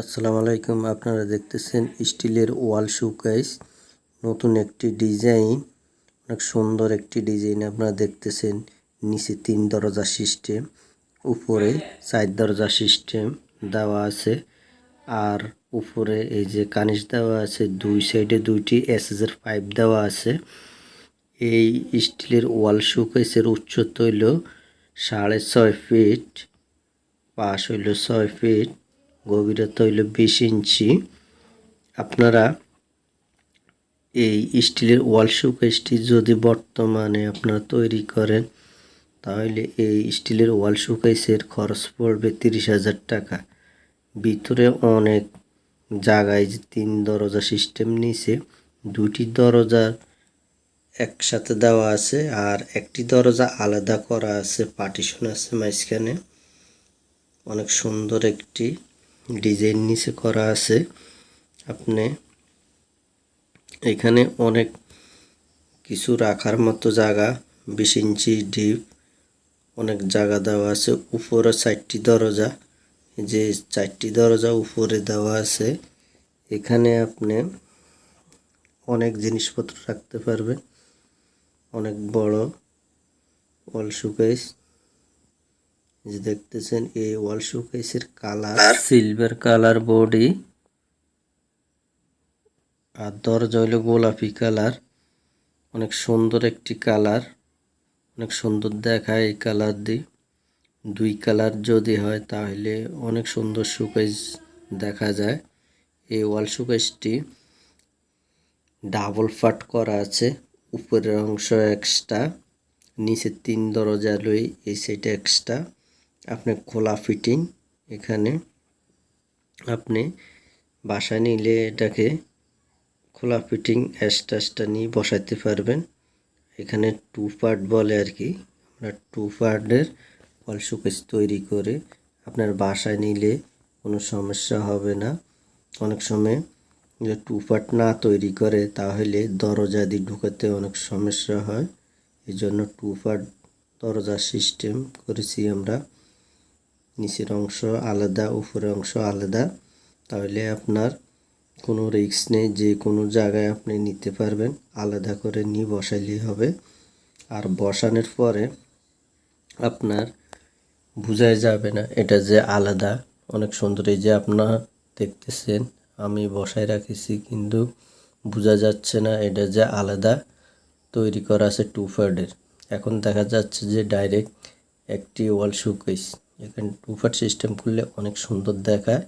আসসালামু আলাইকুম। আপনারা দেখতেছেন স্টিলের ওয়াল শোকেস। নতুন একটি ডিজাইন, অনেক সুন্দর একটি ডিজাইন আপনারা দেখতেছেন। নিচে তিন দরজা সিস্টেম, উপরে চার দরজা সিস্টেম দেওয়া আছে। আর উপরে এই যে কানিস দেওয়া আছে, দুই সাইডে দুইটি এসএসের পাইপ দেওয়া আছে। এই স্টিলের ওয়াল শোকেসের উচ্চতা হইল সাড়ে ছয় ফিট, পাশ হইল ছয় ফিট। গভীরতা হইল বিশ ইঞ্চি। আপনারা এই স্টিলের ওয়াল শোকেসটি যদি বর্তমানে আপনারা তৈরি করেন, তাহলে এই স্টিলের ওয়াল শোকেসের খরচ পড়বে তিরিশ হাজার টাকা। ভিতরে অনেক জায়গায় যে তিন দরজা সিস্টেম নিছে, দুটি দরজা একসাথে দেওয়া আছে আর একটি দরজা আলাদা করা আছে, পার্টিশন আছে মাঝখানে। অনেক সুন্দর একটি ডিজাইন নিচে করা আছে। আপনি এখানে অনেক কিছু রাখার মতো জায়গা, বিশ ইঞ্চি ডিপ অনেক জায়গা দেওয়া আছে। উপরে চারটি দরজা যে চারটি দরজা উপরে দেওয়া আছে। এখানে আপনি অনেক জিনিসপত্র রাখতে পারবেন। অনেক বড় অল শোকেস যে দেখতেছেন এই ওয়াল শোকেসের কালার সিলভার কালার বডি। আর দরজা হইল গোলাপি কালার। অনেক সুন্দর একটি কালার। অনেক সুন্দর দেখায় এই কালার দিয়ে দুই কালার যদি হয় তাহলে অনেক সুন্দর শোকেস দেখা যায়। এই ওয়াল শোকেসটি ডাবল ফাট করা আছে। উপরের অংশ এক্সট্রা নিচে তিন দরজা লই এই সাইডে এক্সট্রা। আপনি খোলা ফিটিং এখানে আপনি বাসায় নিলে এটাকে খোলা ফিটিং এক্সট্রা নিয়ে বসাইতে পারবেন। এখানে টু পার্ট বলে আর কি। আমরা টু পার্টের ওয়াল শোকেস তৈরি করে আপনার বাসায় নিলে কোনো সমস্যা হবে না। অনেক সময় যে টু পার্ট না তৈরি করে তাহলে দরজা দিয়ে ঢুকাতে অনেক সমস্যা হয়। এই জন্য টু পার্ট দরজা সিস্টেম করেছি আমরা। নিচের অংশ আলাদা, উপরের অংশ আলাদা। তাহলে আপনার কোনো রিস্ক নেই, যে কোনো জায়গায় আপনি নিতে পারবেন। আলাদা করে নিয়ে বসাইলেই হবে। আর বসানোর পরে আপনার বোঝাই যাবে না, এটা যে আলাদা। অনেক সুন্দর এই যে আপনার দেখতেছেন, আমি বসায় রাখেছি, কিন্তু বোঝা যাচ্ছে না, এটা যে আলাদা। তৈরি করা আছে টু ফার্ডের এখন দেখা যাচ্ছে যে ডাইরেক্ট একটি ওয়াল শুকেস এখানে টু ফার্ড সিস্টেম করলে অনেক সুন্দর দেখায়।